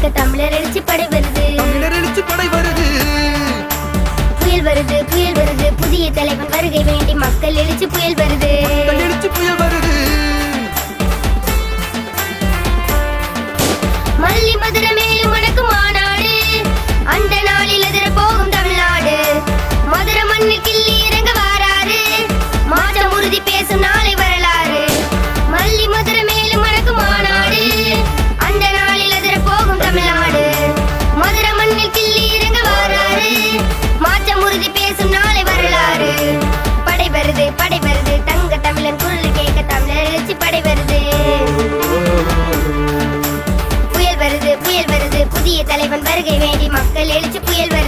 தமிழர் எழுச்சி படை வருது. தமிழர் எழுச்சி படை வருது. புயல் வருது புயல் வருது. புதிய தலைவன் வருகை புதிய தலைவன் வருகை வேண்டி மக்கள் எழுச்சி புயல் வரும்